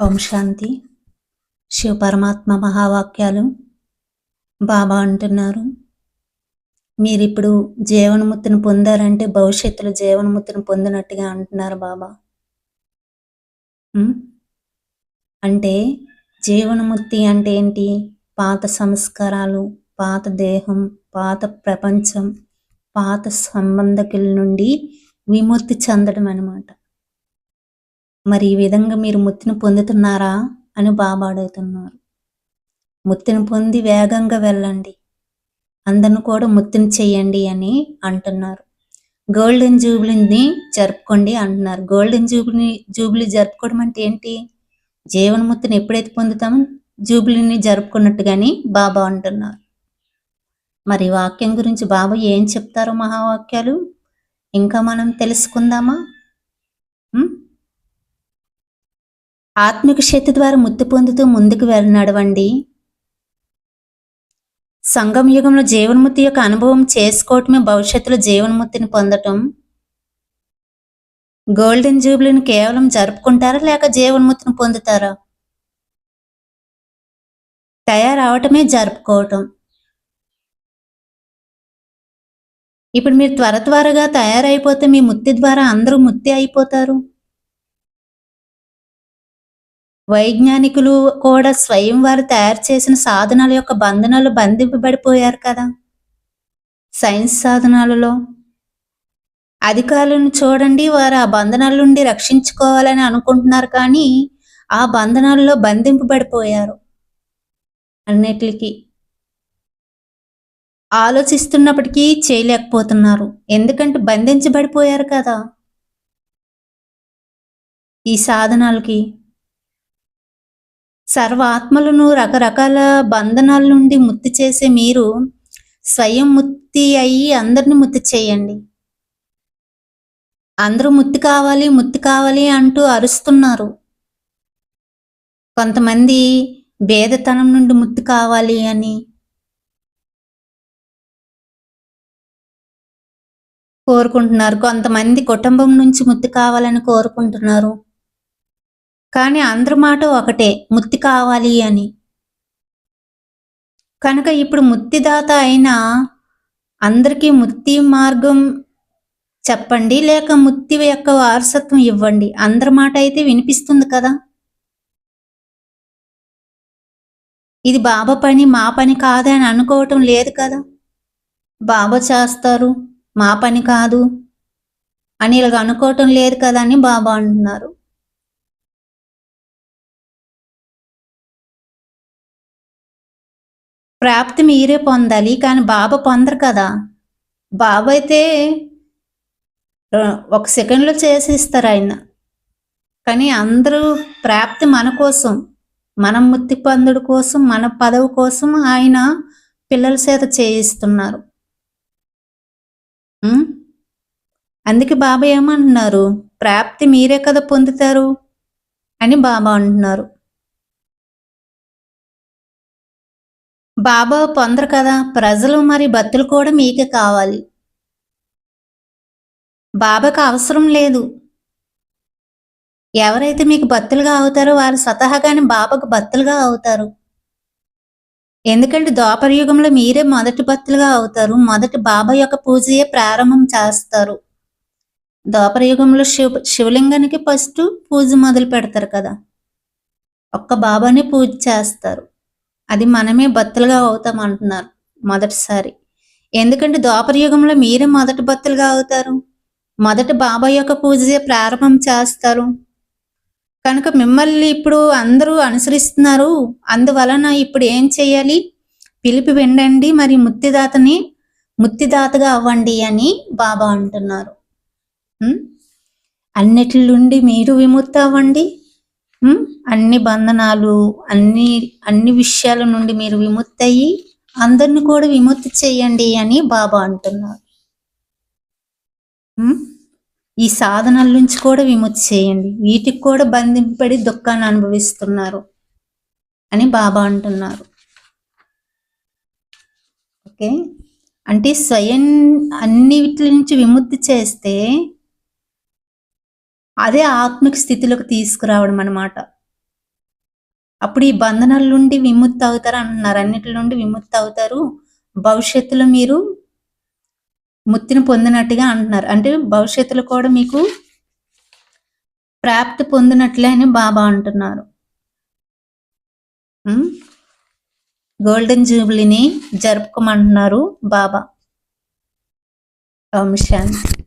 ఓం శాంతి. శివ పరమాత్మ మహావాక్యాలు బాబా అంటున్నారు. మీరు ఇప్పుడు జీవనముక్తిని పొందారంటే భవిష్యత్తులో జీవనముక్తిని పొందినట్టుగా అంటున్నారు బాబా. అంటే జీవనముక్తి అంటే ఏంటి? పాత సంస్కారాలు పాత దేహం పాత ప్రపంచం పాత సంబంధకుల నుండి విముక్తి చెందడం అన్నమాట. మరి ఈ విధంగా మీరు ముత్తిని పొందుతున్నారా అని బాబా అడుగుతున్నారు. ముత్తిని పొంది వేగంగా వెళ్ళండి. అందరిని కూడా ముత్తిని చేయండి అని అంటున్నారు. గోల్డెన్ జూబ్లీని జరుపుకోండి అంటున్నారు. గోల్డెన్ జూబ్లీ జూబ్లీ జరుపుకోవడం అంటే ఏంటి? జీవన్ముక్తిని ఎప్పుడైతే పొందుతామో జూబ్లీని జరుపుకున్నట్టుగాని బాబా అంటున్నారు. మరి వాక్యం గురించి బాబా ఏం చెప్తారో మహావాక్యాలు? ఇంకా మనం తెలుసుకుందామా? ఆత్మిక శక్తి ద్వారా ముక్తి పొందుతూ ముందుకు వెళ్ళనడవండి. సంగం యుగంలో జీవన్ముక్తి యొక్క అనుభవం చేసుకోవటమే భవిష్యత్తులో జీవన్ముక్తిని పొందటం. గోల్డెన్ జూబ్లీని కేవలం జరుపుకుంటారా లేక జీవన్ముక్తిని పొందుతారా? తయారవటమే జరుపుకోవటం. ఇప్పుడు మీరు త్వర త్వరగా తయారైపోతే మీ ముత్తి ద్వారా అందరూ ముత్తి అయిపోతారు. వైజ్ఞానికులు కూడా స్వయం వారు తయారు చేసిన సాధనాల యొక్క బంధనాలు బంధింపబడిపోయారు కదా. సైన్స్ సాధనాలలో అధికారులను చూడండి వారు ఆ బంధనాల నుండి రక్షించుకోవాలని అనుకుంటున్నారు కానీ ఆ బంధనాలలో బంధింపబడిపోయారు. అన్నిటికి ఆలోచిస్తున్నప్పటికీ చేయలేకపోతున్నారు. ఎందుకంటే బంధించబడిపోయారు కదా. ఈ సాధనాలకి సర్వ ఆత్మలను రకరకాల బంధనాల నుండి ముక్తి చేసే మీరు స్వయం ముక్తి అయ్యి అందరిని ముక్తి చేయండి. అందరూ ముక్తి కావాలి ముక్తి కావాలి అంటూ అరుస్తున్నారు. కొంతమంది భేదతనం నుండి ముక్తి కావాలి అని కోరుకుంటున్నారు. కొంతమంది కుటుంబం నుంచి ముక్తి కావాలని కోరుకుంటున్నారు. కానీ అందరి మాట ఒకటే ముత్తి కావాలి అని. కనుక ఇప్పుడు ముత్తిదాత అయిన అందరికీ ముత్తి మార్గం చెప్పండి లేక ముత్తి యొక్క వారసత్వం ఇవ్వండి. అందరి మాట అయితే వినిపిస్తుంది కదా? ఇది బాబా పని మా పని కాదు అని అనుకోవటం లేదు కదా? బాబా చేస్తారు మా పని కాదు అని ఇలాగ అనుకోవటం లేదు కదా అని బాబా అంటున్నారు. ప్రాప్తి మీరే పొందాలి కానీ బాబా పొందరు కదా. బాబు అయితే ఒక సెకండ్లో చేసేస్తారు ఆయన. కానీ అందరూ ప్రాప్తి మన కోసం మన ముత్తి పందుడు కోసం మన పదవి కోసం ఆయన పిల్లల చేత చేయిస్తున్నారు. అందుకే బాబా ఏమంటున్నారు? ప్రాప్తి మీరే కదా పొందుతారు అని బాబా అంటున్నారు. బాబా పొందరు కదా ప్రజలు మరి భక్తులు కూడా మీకే కావాలి. బాబాకి అవసరం లేదు. ఎవరైతే మీకు భక్తులుగా అవుతారో వారు స్వతహాగానే బాబాకు భక్తులుగా అవుతారు. ఎందుకంటే దోపర యుగంలో మీరే మొదటి భక్తులుగా అవుతారు. మొదటి బాబా యొక్క పూజయే ప్రారంభం చేస్తారు. ద్వాపర యుగంలో శివ శివలింగానికి ఫస్ట్ పూజ మొదలు పెడతారు కదా. ఒక్క బాబాని పూజ చేస్తారు. అది మనమే భర్తలుగా అవుతాం అంటున్నారు మొదటిసారి. ఎందుకంటే ద్వాపర యుగంలో మీరే మొదటి భక్తులుగా అవుతారు. మొదట బాబా యొక్క పూజ ప్రారంభం చేస్తారు. కనుక మిమ్మల్ని ఇప్పుడు అందరూ అనుసరిస్తున్నారు. అందువలన ఇప్పుడు ఏం చేయాలి? పిలిపి వినండి మరి ముత్తిదాతని ముత్తిదాతగా అవ్వండి అని బాబా అంటున్నారు. అన్నిటి నుండి మీరు విముక్త అవ్వండి. అన్ని బంధనాలు అన్ని అన్ని విషయాల నుండి మీరు విముక్తి అయ్యి అందరిని కూడా విముక్తి చేయండి అని బాబా అంటున్నారు. ఈ సాధనల నుంచి కూడా విముక్తి చేయండి వీటికి కూడా బంధింపబడి దుఃఖాన్ని అనుభవిస్తున్నారు అని బాబా అంటున్నారు. ఓకే? అంటే స్వయం అన్నిటి నుంచి విముక్తి చేస్తే అదే ఆత్మిక స్థితిలోకి తీసుకురావడం అన్నమాట. అప్పుడు ఈ బంధనాల నుండి విముక్తి అవుతారు అంటున్నారు అన్నిటి నుండి విముక్తి అవుతారు. భవిష్యత్తులో మీరు ముత్తిని పొందినట్టుగా అంటున్నారు. అంటే భవిష్యత్తులో కూడా మీకు ప్రాప్తి పొందినట్లే అని బాబా అంటున్నారు. గోల్డెన్ జూబ్లీని జరుపుకోమంటున్నారు బాబా. ఓం శాంతి